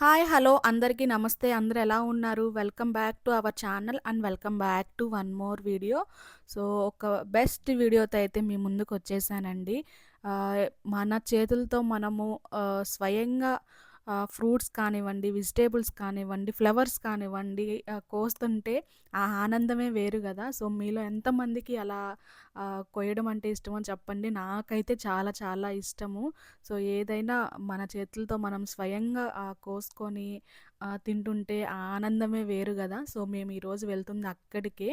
Hi hello అందరికీ నమస్తే. అందరు ఎలా ఉన్నారు? Welcome back to our channel and welcome back to one more video. So ఒక బెస్ట్ వీడియోతో అయితే మీ ముందుకు వచ్చేసానండి. మన చేతులతో మనము స్వయంగా ఫ్రూట్స్ కానివ్వండి వెజిటేబుల్స్ కానివ్వండి ఫ్లవర్స్ కానివ్వండి కోస్తుంటే ఆ ఆనందమే వేరు కదా. సో మీలో ఎంతమందికి అలా కొయ్యడం అంటే ఇష్టమో చెప్పండి. నాకైతే చాలా చాలా ఇష్టము. సో ఏదైనా మన చేతులతో మనం స్వయంగా కోసుకొని తింటుంటే ఆ ఆనందమే వేరు కదా. సో మేము ఈరోజు వెళ్తుంది అక్కడికే.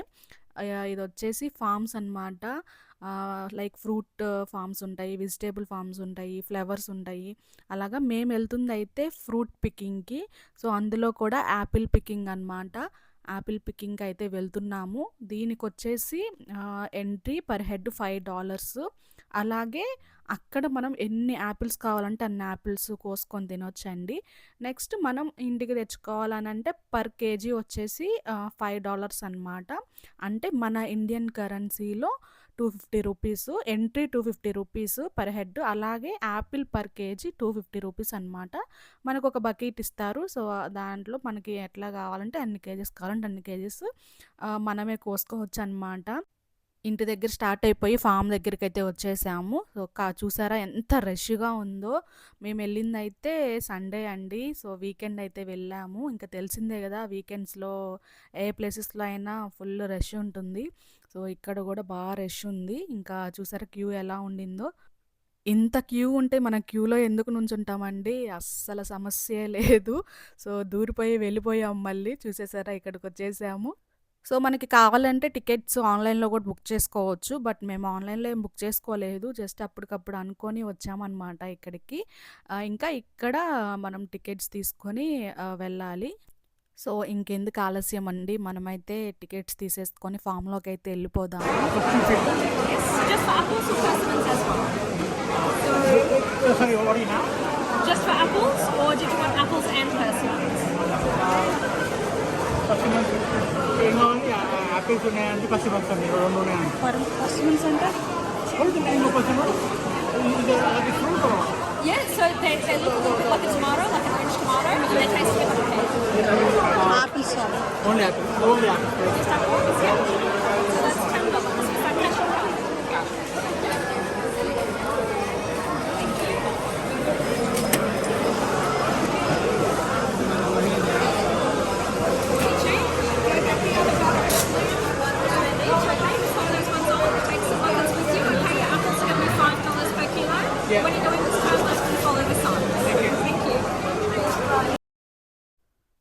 ఇది వచ్చేసి ఫార్మ్స్ అన్నమాట. లైక్ ఫ్రూట్ ఫార్మ్స్ ఉంటాయి వెజిటేబుల్ ఫార్మ్స్ ఉంటాయి ఫ్లవర్స్ ఉంటాయి. అలాగా మేము వెళ్తుంది అయితే ఫ్రూట్ పికింగ్కి సో అందులో కూడా యాపిల్ పికింగ్ అన్నమాట. యాపిల్ పికింగ్ అయితే వెళ్తున్నాము. దీనికి వచ్చేసి entry per head five dollars. అలాగే అక్కడ మనం ఎన్ని యాపిల్స్ కావాలంటే అన్ని యాపిల్స్ కోసుకొని తినొచ్చండి. నెక్స్ట్ మనం ఇంటికి తెచ్చుకోవాలని అంటే పర్ కేజీ వచ్చేసి ఫైవ్ డాలర్స్ అన్నమాట. అంటే మన ఇండియన్ కరెన్సీలో two fifty rupees entry two fifty rupees per head. అలాగే apple per KG two fifty rupees అనమాట మనకు ఒక బకెట్ ఇస్తారు. సో దాంట్లో మనకి ఎట్లా కావాలంటే అన్ని కేజెస్ కావాలంటే అన్ని కేజెస్ మనమే కోసుకోవచ్చు అనమాట ఇంటి దగ్గర స్టార్ట్ అయిపోయి ఫామ్ దగ్గరికి అయితే వచ్చేసాము. సో కా చూసారా ఎంత రష్గా ఉందో. మేము వెళ్ళింది అయితే సండే అండి. సో వీకెండ్ అయితే వెళ్ళాము. ఇంకా తెలిసిందే కదా వీకెండ్స్లో ఏ ప్లేసెస్లో అయినా ఫుల్ రష్ ఉంటుంది. సో ఇక్కడ కూడా బాగా రష్ ఉంది. ఇంకా చూసారా క్యూ ఎలా ఉండిందో? ఇంత క్యూ ఉంటే మన క్యూలో ఎందుకు నుంచుంటామండి? అస్సలు సమస్యే లేదు. సో దూరిపోయి వెళ్ళిపోయాం మళ్ళీ. చూసేసారా ఇక్కడికి వచ్చేసాము సో మనకి కావాలంటే టికెట్స్ ఆన్లైన్లో కూడా బుక్ చేసుకోవచ్చు. బట్ మేము ఆన్లైన్లో ఏం బుక్ చేసుకోలేదు. జస్ట్ అప్పటికప్పుడు అనుకొని వచ్చామన్నమాట ఇక్కడికి. ఇంకా ఇక్కడ మనం టికెట్స్ తీసుకొని వెళ్ళాలి. సో ఇంకెందుకు ఆలస్యం అండి మనమైతే టికెట్స్ తీసేసుకొని ఫామ్లోకి అయితే వెళ్ళిపోదాం పసిమన్స్ Yeah, so they, they look a little bit like a tomato, like an orange tomato, and they taste a Apple sauce. Only apple. Only apple. Just yeah.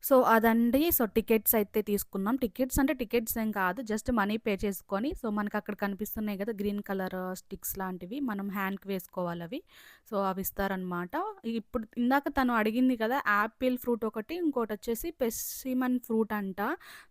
So అదండి. సో టికెట్స్ అయితే తీసుకున్నాం. Tickets అంటే tickets ఏం కాదు. Just money pay చేసుకొని so మనకు అక్కడ కనిపిస్తున్నాయి కదా గ్రీన్ కలర్ స్టిక్స్ లాంటివి. మనం హ్యాండ్కి వేసుకోవాలి అవి. సో అవి ఇస్తారనమాట ఇప్పుడు ఇందాక తను అడిగింది కదా యాపిల్ ఫ్రూట్ ఒకటి ఇంకోటి వచ్చేసి పెసిమన్ ఫ్రూట్ అంట.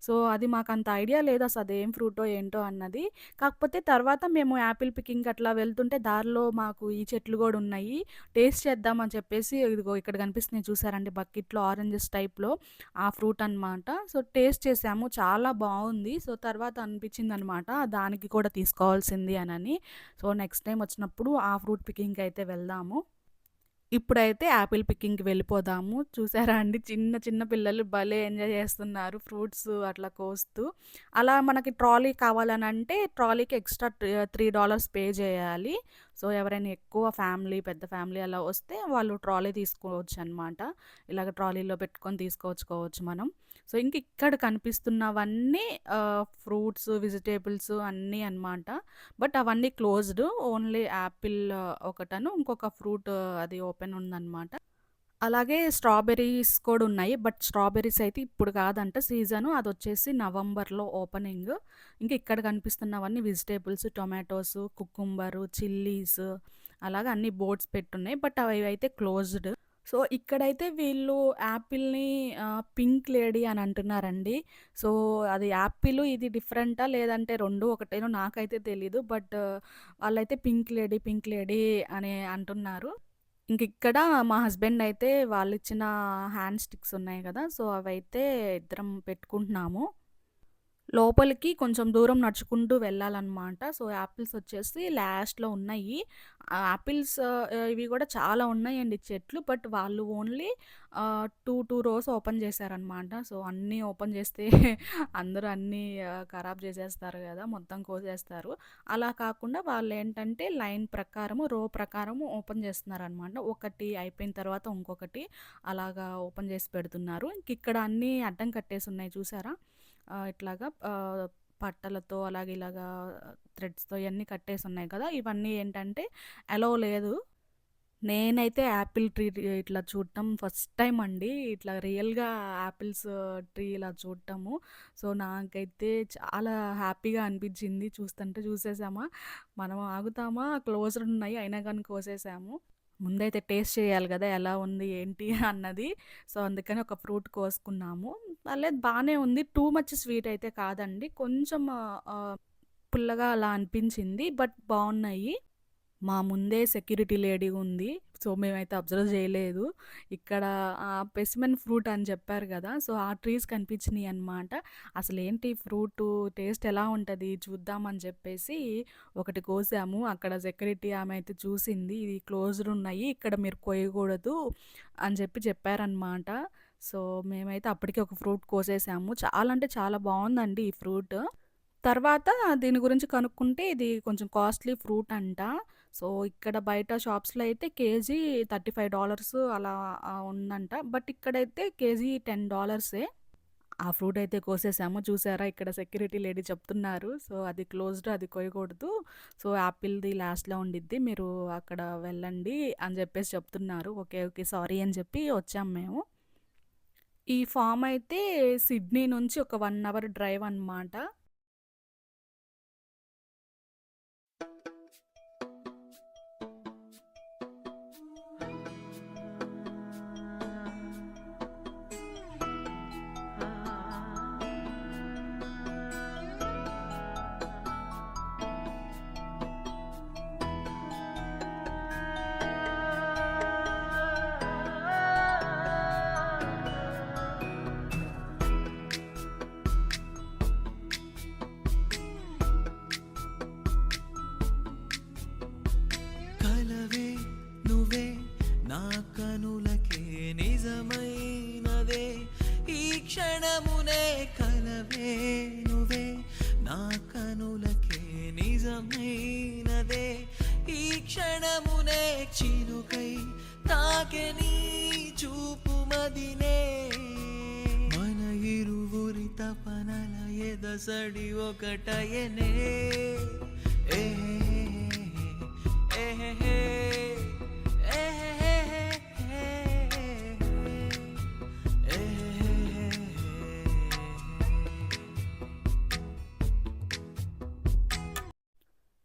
సో అది మాకు అంత ఐడియా లేదు అసలు అదేం ఫ్రూటో ఏంటో అన్నది. కాకపోతే తర్వాత మేము యాపిల్ పికింగ్ అట్లా వెళ్తుంటే దారిలో మాకు ఈ చెట్లు కూడా ఉన్నాయి. టేస్ట్ చేద్దామని చెప్పేసి ఇదిగో ఇక్కడ కనిపిస్తున్నాయి చూసారండి బకెట్లో ఆరెంజెస్ టైప్లో. ఆ ఫ్రూట్ అన్నమాట. సో టేస్ట్ చేసాము. చాలా బాగుంది. సో తర్వాత అనిపించింది అనమాట దానికి కూడా తీసుకోవాల్సింది అని సో నెక్స్ట్ టైం వచ్చినప్పుడు ఆ ఫ్రూట్ పికింగ్కి అయితే వెళ్దాము. ఇప్పుడైతే యాపిల్ పికింగ్కి వెళ్ళిపోదాము. చూసారా అండి? చిన్న చిన్న పిల్లలు భలే ఎంజాయ్ చేస్తున్నారు. ఫ్రూట్స్ అట్లా కోస్తూ. అలా మనకి ట్రాలీ కావాలని అంటే ట్రాలీకి ఎక్స్ట్రా త్రీ డాలర్స్ పే చేయాలి. సో ఎవరైనా ఎక్కువ ఫ్యామిలీ పెద్ద ఫ్యామిలీ అలా వస్తే వాళ్ళు ట్రాలీ తీసుకోవచ్చు అనమాట ఇలాగ ట్రాలీలో పెట్టుకొని తీసుకొచ్చుకోవచ్చు మనం. సో ఇంక ఇక్కడ కనిపిస్తున్నవన్నీ ఫ్రూట్స్ వెజిటేబుల్స్ అన్నీ అన్నమాట. బట్ అవన్నీ క్లోజ్డ్ ఓన్లీ యాపిల్ ఒకటను ఇంకొక ఫ్రూట్ అది ఓపెన్ ఉందన్నమాట. అలాగే స్ట్రాబెర్రీస్ కూడా ఉన్నాయి. బట్ స్ట్రాబెర్రీస్ అయితే ఇప్పుడు కాదంట సీజను. అది వచ్చేసి నవంబర్లో ఓపెనింగ్. ఇంకా ఇక్కడ కనిపిస్తున్నవన్నీ వెజిటేబుల్స్ టొమాటోస్ కుకుంబరు చిల్లీస్ అలాగే అన్ని బోర్డ్స్ పెట్టున్నాయి. బట్ అవి అయితే క్లోజ్డ్. సో ఇక్కడైతే వీళ్ళు యాపిల్ని పింక్ లేడీ అని అంటున్నారండి. సో అది యాపిల్ ఇది డిఫరెంటా? లేదంటే రెండు ఒకటేనో నాకైతే తెలీదు. బట్ వాళ్ళైతే పింక్ లేడీ పింక్ లేడీ అని అంటున్నారు. ఇంకిక్కడ మా హస్బెండ్ అయితే వాళ్ళు ఇచ్చిన హ్యాండ్ స్టిక్స్ ఉన్నాయి కదా? సో అవైతే ఇద్దరం పెట్టుకుంటున్నాము. లోపలికి కొంచెం దూరం నడుచుకుంటూ వెళ్ళాలన్నమాట. సో, యాపిల్స్ వచ్చేసి లాస్ట్‌లో ఉన్నాయి. యాపిల్స్ ఇవి కూడా చాలా ఉన్నాయండి చెట్లు. బట్ వాళ్ళు ఓన్లీ ఆహ్, 2, 2 రోస్ ఓపెన్ చేశారనమాట. సో, అన్నీ ఓపెన్ చేస్తే అందరూ అన్నీ ఖరాబ్ చేసేస్తారు కదా మొత్తం కోసేస్తారు. అలా కాకుండా వాళ్ళు ఏంటంటే లైన్ ప్రకారము, రో ప్రకారము ఓపెన్ చేస్తున్నారనమాట. ఒకటి అయిపోయిన తర్వాత ఇంకొకటి అలాగా ఓపెన్ చేసి పెడుతున్నారు. ఇంక ఇక్కడ అన్నీ అడ్డం కట్టేసి ఉన్నాయి చూసారా? ఇట్లాగా పట్టలతో అలాగే ఇలాగా థ్రెడ్స్‌తో ఇవన్నీ కట్టేసి ఉన్నాయి కదా! ఇవన్నీ ఏంటంటే అలో లేదు. నేనైతే యాపిల్ ట్రీ ఇట్లా చూడటం ఫస్ట్ టైం అండి. ఇట్లా రియల్‌గా యాపిల్స్ ట్రీ ఇలా చూడటము. సో, నాకైతే చాలా హ్యాపీగా అనిపించింది. చూస్తుంటే చూసేసామా, మనం ఆగుతామా క్లోజర్ ఉన్నాయి. అయినా కానీ కోసేసాము. ముందైతే టేస్ట్ చేయాలి కదా ఎలా ఉంది ఏంటి అన్నది. సో, అందుకని ఒక ఫ్రూట్ కోసుకున్నాము. పర్లేదు బాగానే ఉంది. టూ మచ్ స్వీట్ అయితే కాదండి. కొంచెం పుల్లగా అలా అనిపించింది. బట్ బాగున్నాయి మా ముందే సెక్యూరిటీ లేడీ ఉంది. సో, మేమైతే అబ్జర్వ్ చేయలేదు. ఇక్కడ ఆ పెసిమెన్ ఫ్రూట్ అని చెప్పారు కదా సో, ఆ ట్రీస్ కనిపించినాయి అన్నమాట అసలేంటి ఫ్రూటు టేస్ట్ ఎలా ఉంటుంది చూద్దాం అని చెప్పేసి ఒకటి కోసాము. అక్కడ సెక్యూరిటీ ఆమె అయితే చూసింది. ఇది క్లోజ్డ్ ఉన్నాయి. ఇక్కడ మీరు కోయకూడదు అని చెప్పి చెప్పారనమాట సో, మేమైతే అప్పటికే ఒక ఫ్రూట్ కోసేసాము. చాలా అంటే చాలా బాగుందండి ఈ ఫ్రూట్. తర్వాత దీని గురించి కనుక్కుంటే ఇది కొంచెం కాస్ట్‌లీ ఫ్రూట్ అంట. సో, ఇక్కడ బయట షాప్స్‌లో అయితే కేజీ $35 అలా ఉందంట. బట్ ఇక్కడైతే కేజీ $10 ఆ ఫ్రూట్ అయితే కోసేసాము. చూసారా ఇక్కడ సెక్యూరిటీ లేడీ చెప్తున్నారు. సో, అది క్లోజ్డ్ అది కోయకూడదు. సో, యాపిల్‌ది లాస్ట్‌లో ఉండిద్ది. మీరు అక్కడ వెళ్ళండి అని చెప్పేసి చెప్తున్నారు. ఓకే. ఓకే. సారీ అని చెప్పి వచ్చాం మేము. ఈ ఫార్మ్ అయితే సిడ్నీ నుంచి ఒక వన్ అవర్ డ్రైవ్ అన్నమాట. తపనల ఎదసడి ఒకటయనే ఏ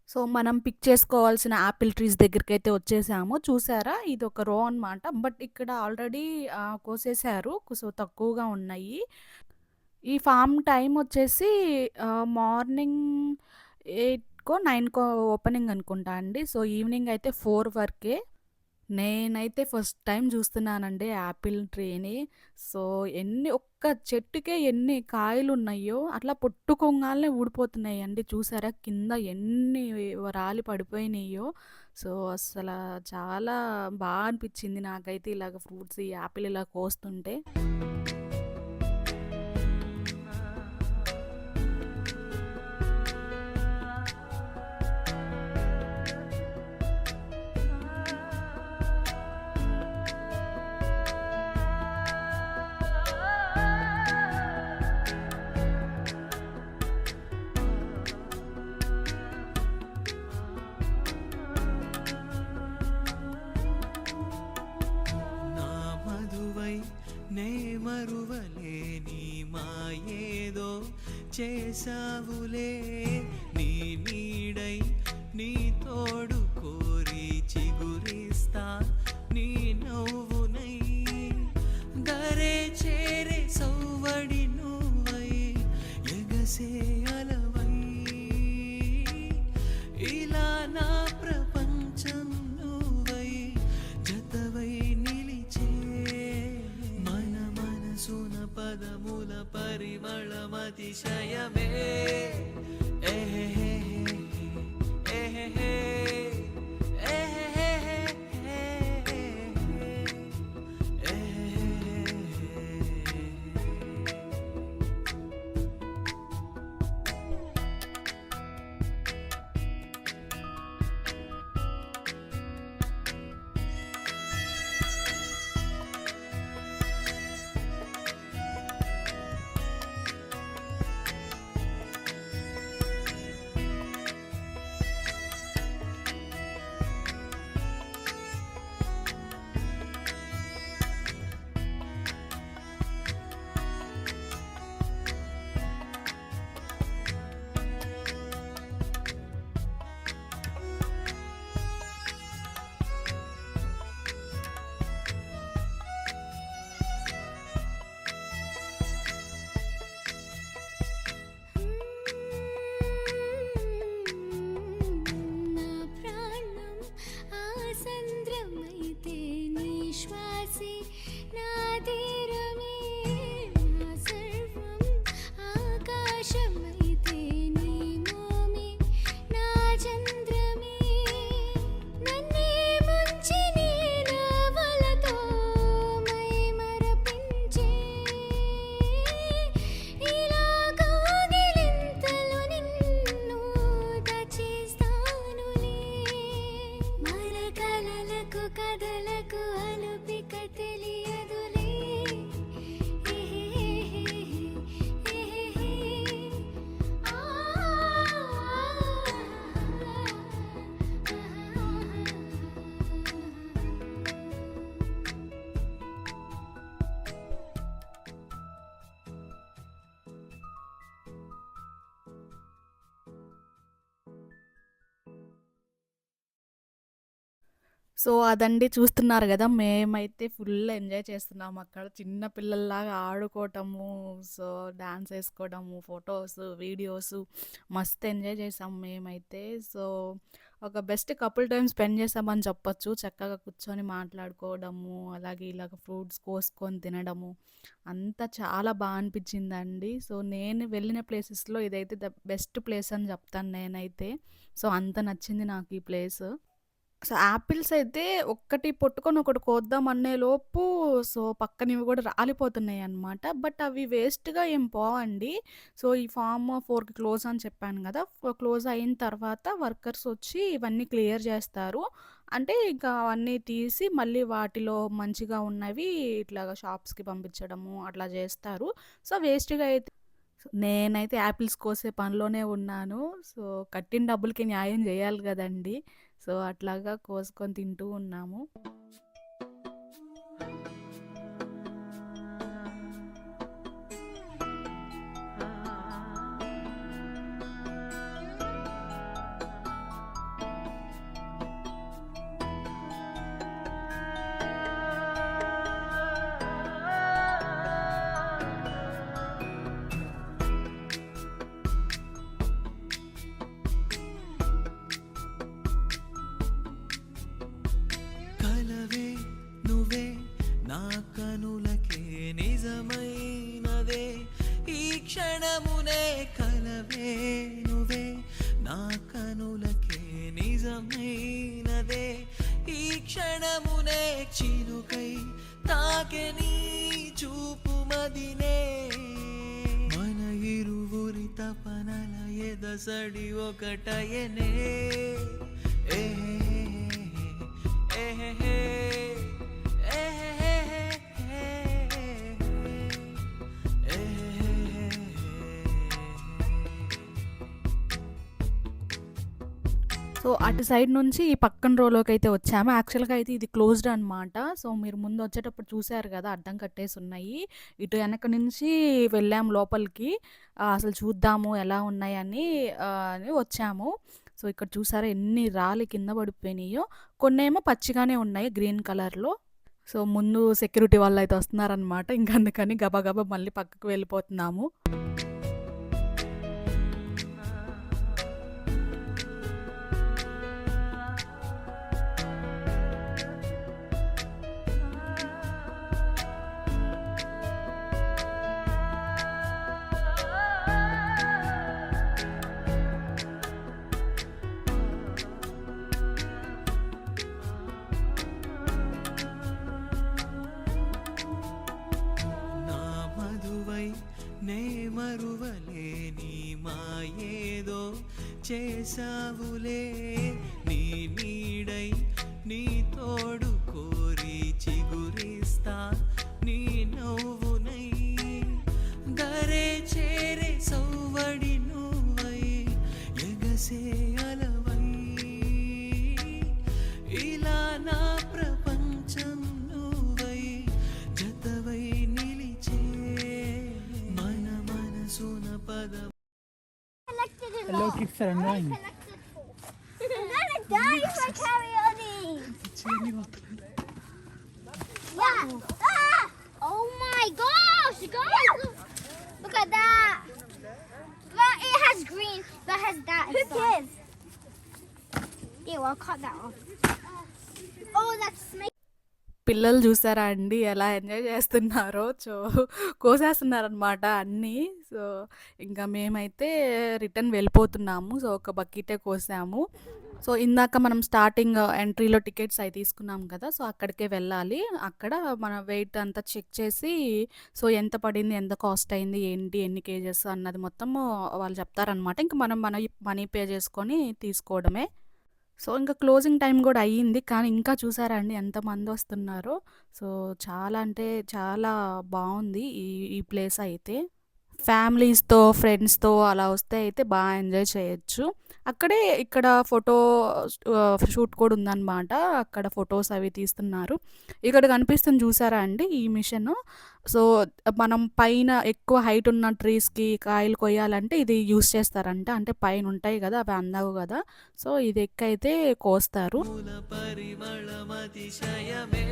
సో, మనం పిక్ చేసుకోవాల్సిన యాపిల్ ట్రీస్ దగ్గరికైతే వచ్చేసాము. చూసారా? ఇది ఒక రో అన్నమాట. బట్ ఇక్కడ ఆల్రెడీ కోసేసారు. సో, తక్కువగా ఉన్నాయి. ఈ ఫామ్ టైం వచ్చేసి ఆహ్, మార్నింగ్ 8కో, 9కో ఓపెనింగ్ అనుకుంటా అండి. సో, ఈవినింగ్ అయితే 4 వరకే. నేనైతే ఫస్ట్ టైమ్ చూస్తున్నానండి యాపిల్ ట్రీని. సో, ఎన్ని ఒక్క చెట్టుకే ఎన్ని కాయలున్నాయో అట్లా పట్టుకోంగాల్నే ఊడిపోతున్నాయండి. చూసారా? కింద ఎన్ని రాలి పడిపోయినాయో. సో, అసలు చాలా బా అనిపించింది నాకైతే ఇలాగ ఫ్రూట్స్ ఈ యాపిల్ ఇలా కోస్తుంటే. చేసావులే నీ నీడై నీ తోడు కోరి చిగురిస్తా. నీ నవ్వునై గరే చేరే సౌవడి నువ్వై ఎగసే అలవై. ఇలా నా ప్రపంచం నువ్వై జతవై నిలిచే మన మనసున పదము పరి పరిమళమతిశయమే ఏహే ఆకాశమైతే సో అదండి చూస్తున్నారు కదా! మేమైతే ఫుల్ ఎంజాయ్ చేస్తున్నాం అక్కడ. చిన్న పిల్లల్లాగా ఆడుకోవటము సో డ్యాన్స్ వేసుకోవడము ఫొటోస్ వీడియోస్ మస్తు ఎంజాయ్ చేసాం మేమైతే. సో ఒక బెస్ట్ కపుల్ టైం స్పెండ్ చేసామని చెప్పొచ్చు. చక్కగా కూర్చొని మాట్లాడుకోవడము అలాగే ఇలాగ ఫ్రూట్స్ కోసుకొని తినడము. అంతా చాలా బాగా అనిపించిందండి. సో నేను వెళ్ళిన ప్లేసెస్లో ఇదైతే ద బెస్ట్ ప్లేస్ అని చెప్తాను నేనైతే. సో అంత నచ్చింది నాకు ఈ ప్లేస్. సో యాపిల్స్ అయితే ఒక్కటి పట్టుకొని ఒకటి కోద్దాం అనే లోపు సో పక్కనివి కూడా రాలిపోతున్నాయి అన్నమాట. బట్ అవి వేస్ట్గా ఏం పోవండి. సో ఈ ఫామ్ ఫోర్కి క్లోజ్ అని చెప్పాను కదా! క్లోజ్ అయిన తర్వాత వర్కర్స్ వచ్చి ఇవన్నీ క్లియర్ చేస్తారు. అంటే ఇంకా అవన్నీ తీసి మళ్ళీ వాటిలో మంచిగా ఉన్నవి ఇట్లాగా షాప్స్కి పంపించడము అట్లా చేస్తారు. సో వేస్ట్గా అయితే నేనైతే యాపిల్స్ కోసే పనిలోనే ఉన్నాను. సో కట్టిన డబ్బులకి న్యాయం చేయాలి కదండి! సో అట్లాగా కోసుకొని తింటూ ఉన్నాము. చినుకై తాకే నీ చూపు మదినే. మన ఇరువురి తపనల ఎదసడి ఒకటయనే. ఏ సో అటు సైడ్ నుంచి ఈ పక్కన రోలోకి అయితే వచ్చాము. యాక్చువల్గా అయితే ఇది క్లోజ్డ్ అనమాట సో మీరు ముందు వచ్చేటప్పుడు చూశారు కదా అడ్డం కట్టేసి ఉన్నాయి ఇటు వెనక నుంచి వెళ్ళాము లోపలికి. అసలు చూద్దాము ఎలా ఉన్నాయని అని వచ్చాము. సో ఇక్కడ చూసారా ఎన్ని రాళ్ళు కింద పడిపోయినాయో. కొన్ని ఏమో పచ్చిగానే ఉన్నాయి గ్రీన్ కలర్లో. సో ముందు సెక్యూరిటీ వాళ్ళు అయితే వస్తున్నారనమాట ఇంకా అందుకని గబగబా మళ్ళీ పక్కకు వెళ్ళిపోతున్నాము. చేసావులే dying. I'm gonna die if I carry on eating. Yeah. Ah! Oh my gosh, guys! Look at that. But it has green, but has that. Who cares? Yeah, well, I'll cut that off. Oh, that's snake. పిల్లలు చూసారా అండి? ఎలా enjoy చేస్తున్నారో? So కోసేస్తున్నారనమాట అన్నీ. So ఇంకా మేమైతే return వెళ్ళిపోతున్నాము. So ఒక బకెటే కోసాము. So ఇందాక మనం స్టార్టింగ్ ఎంట్రీలో టికెట్స్ అవి తీసుకున్నాం కదా సో అక్కడికే వెళ్ళాలి. అక్కడ మన వెయిట్ అంతా చెక్ చేసి సో ఎంత పడింది ఎంత కాస్ట్ అయింది ఏంటి ఎన్ని కేజెస్ అన్నది మొత్తం వాళ్ళు చెప్తారనమాట ఇంకా మనం మన మనీ పే చేసుకొని తీసుకోవడమే. సో ఇంకా క్లోజింగ్ టైం కూడా అయ్యింది. కానీ ఇంకా చూసారా అండి ఎంతమంది వస్తున్నారో. సో చాలా అంటే చాలా బాగుంది ఈ ఈ ప్లేస్ అయితే. ఫ్యామిలీస్తో ఫ్రెండ్స్తో అలా వస్తే అయితే బాగా ఎంజాయ్ చేయొచ్చు. అక్కడే ఇక్కడ ఫోటో షూట్ కూడా ఉందన్నమాట. అక్కడ ఫొటోస్ అవి తీస్తున్నారు. ఇక్కడ కనిపిస్తుంది చూసారా అండి ఈ మిషన్? సో మనం పైన ఎక్కువ హైట్ ఉన్న ట్రీస్కి కాయలు కొయ్యాలంటే ఇది యూస్ చేస్తారంట. అంటే పైన ఉంటాయి కదా అవి అందవు కదా. సో ఇది ఎక్కైతే కోస్తారు. పరిమళమతిశయమే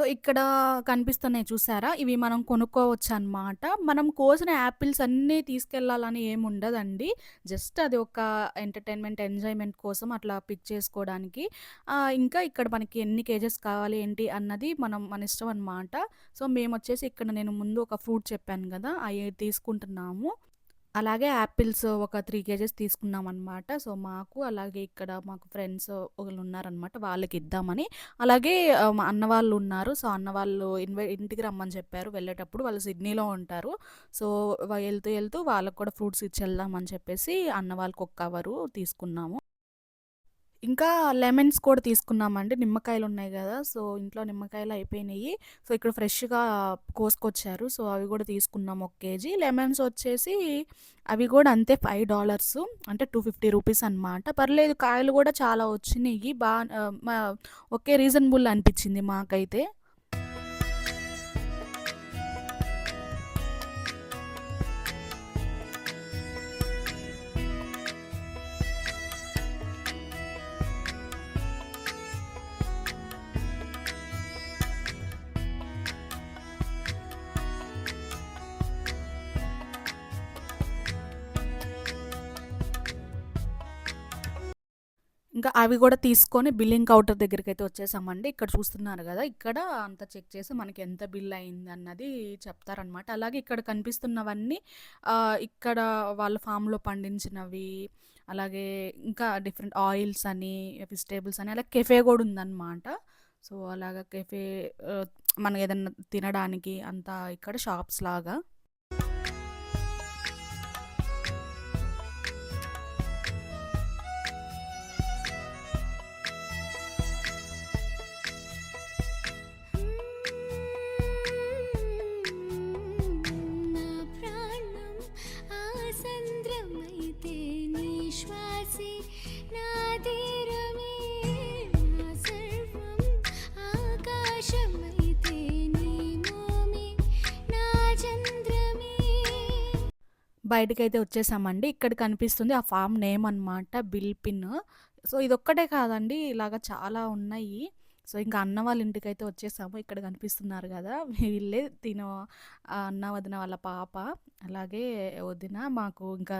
సో ఇక్కడ కనిపిస్తున్నాయి చూసారా? ఇవి మనం కొనుక్కోవచ్చు అనమాట మనం కోసిన యాపిల్స్ అన్నీ తీసుకెళ్ళాలని ఏమి ఉండదండి. జస్ట్ అది ఒక ఎంటర్టైన్మెంట్ ఎంజాయ్మెంట్ కోసం అట్లా పిక్ చేసుకోవడానికి. ఇంకా ఇక్కడ మనకి ఎన్ని కేజెస్ కావాలి ఏంటి అన్నది మనం మన ఇష్టం అనమాట సో మేము వచ్చేసి ఇక్కడ నేను ముందు ఒక ఫ్రూట్ చెప్పాను కదా అవి తీసుకుంటున్నాము. అలాగే యాపిల్స్ ఒక త్రీ కేజెస్ తీసుకున్నాం అనమాట సో మాకు అలాగే ఇక్కడ మాకు ఫ్రెండ్స్ ఒకళ్ళు ఉన్నారనమాట వాళ్ళకి ఇద్దామని. అలాగే మా అన్న వాళ్ళు ఉన్నారు. సో అన్న వాళ్ళు ఇన్వై ఇంటికి రమ్మని చెప్పారు. వెళ్ళేటప్పుడు వాళ్ళు సిడ్నీలో ఉంటారు. సో వెళ్తూ వెళ్తూ వాళ్ళకి కూడా ఫ్రూట్స్ ఇచ్చి వెళ్దామని చెప్పేసి అన్న వాళ్ళకి ఒక కవరు తీసుకున్నాము. ఇంకా లెమన్స్ కూడా తీసుకున్నామండి. నిమ్మకాయలు ఉన్నాయి కదా! సో ఇంట్లో నిమ్మకాయలు అయిపోయినాయి. సో ఇక్కడ ఫ్రెష్గా కోసుకొచ్చారు. సో అవి కూడా తీసుకున్నాం ఒక కేజీ. లెమన్స్ వచ్చేసి అవి కూడా అంతే ఫైవ్ డాలర్స్. అంటే టూ ఫిఫ్టీ రూపీస్ అనమాట పర్లేదు కాయలు కూడా చాలా వచ్చినాయి. బాగా ఒకే రీజనబుల్ అనిపించింది మాకైతే. ఇంకా అవి కూడా తీసుకొని బిల్లింగ్ కౌంటర్ దగ్గరికి అయితే వచ్చేసామండి. ఇక్కడ చూస్తున్నారు కదా ఇక్కడ అంతా చెక్ చేసి మనకి ఎంత బిల్ అయింది అన్నది చెప్తారనమాట అలాగే ఇక్కడ కనిపిస్తున్నవన్నీ ఇక్కడ వాళ్ళ ఫామ్లో పండించినవి అలాగే ఇంకా డిఫరెంట్ ఆయిల్స్ అని వెజిటేబుల్స్ అని అలా కెఫే కూడా ఉందన్నమాట. సో అలాగా కెఫే మనం ఏదన్నా తినడానికి అంతా ఇక్కడ షాప్స్ లాగా నీ నా తీరమే నా సర్వం ఆకాశమైతే నా చంద్రమే బయటకైతే వచ్చేసామండి. ఇక్కడ కనిపిస్తుంది ఆ ఫామ్ నేమ్ అన్నమాట బిల్ పిన్ సో ఇదొక్కటే కాదండి ఇలాగ చాలా ఉన్నాయి. సో ఇంకా అన్న వాళ్ళ ఇంటికైతే వచ్చేసాము. ఇక్కడ కనిపిస్తున్నారు కదా వీళ్ళే తిన అన్న వదిన వాళ్ళ పాప అలాగే వదిన మాకు ఇంకా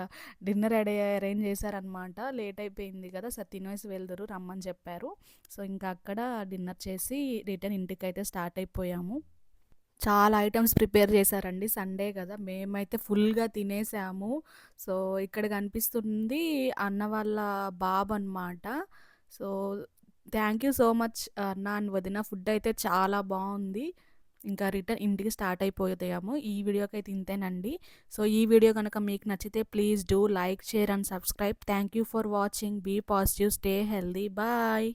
డిన్నర్ రెడీ అరేంజ్ చేశారనమాట లేట్ అయిపోయింది కదా సార్ తినేసి వెళ్దరు రమ్మని చెప్పారు. సో ఇంకా అక్కడ డిన్నర్ చేసి రిటర్న్ ఇంటికైతే స్టార్ట్ అయిపోయాము. చాలా ఐటమ్స్ ప్రిపేర్ చేశారండి. సండే కదా మేమైతే ఫుల్గా తినేసాము. సో ఇక్కడ కనిపిస్తుంది అన్న వాళ్ళ బాబు అనమాట so thank you so much అన్న అని వదిన. ఫుడ్ అయితే చాలా బాగుంది. ఇంకా రిటర్న్ ఇంటికి స్టార్ట్ అయిపోయాము ఈ వీడియోకి అయితే ఇంతేనండి. సో ఈ వీడియో కనుక మీకు నచ్చితే please do like share and subscribe. Thank you for watching. Be positive stay healthy. Bye.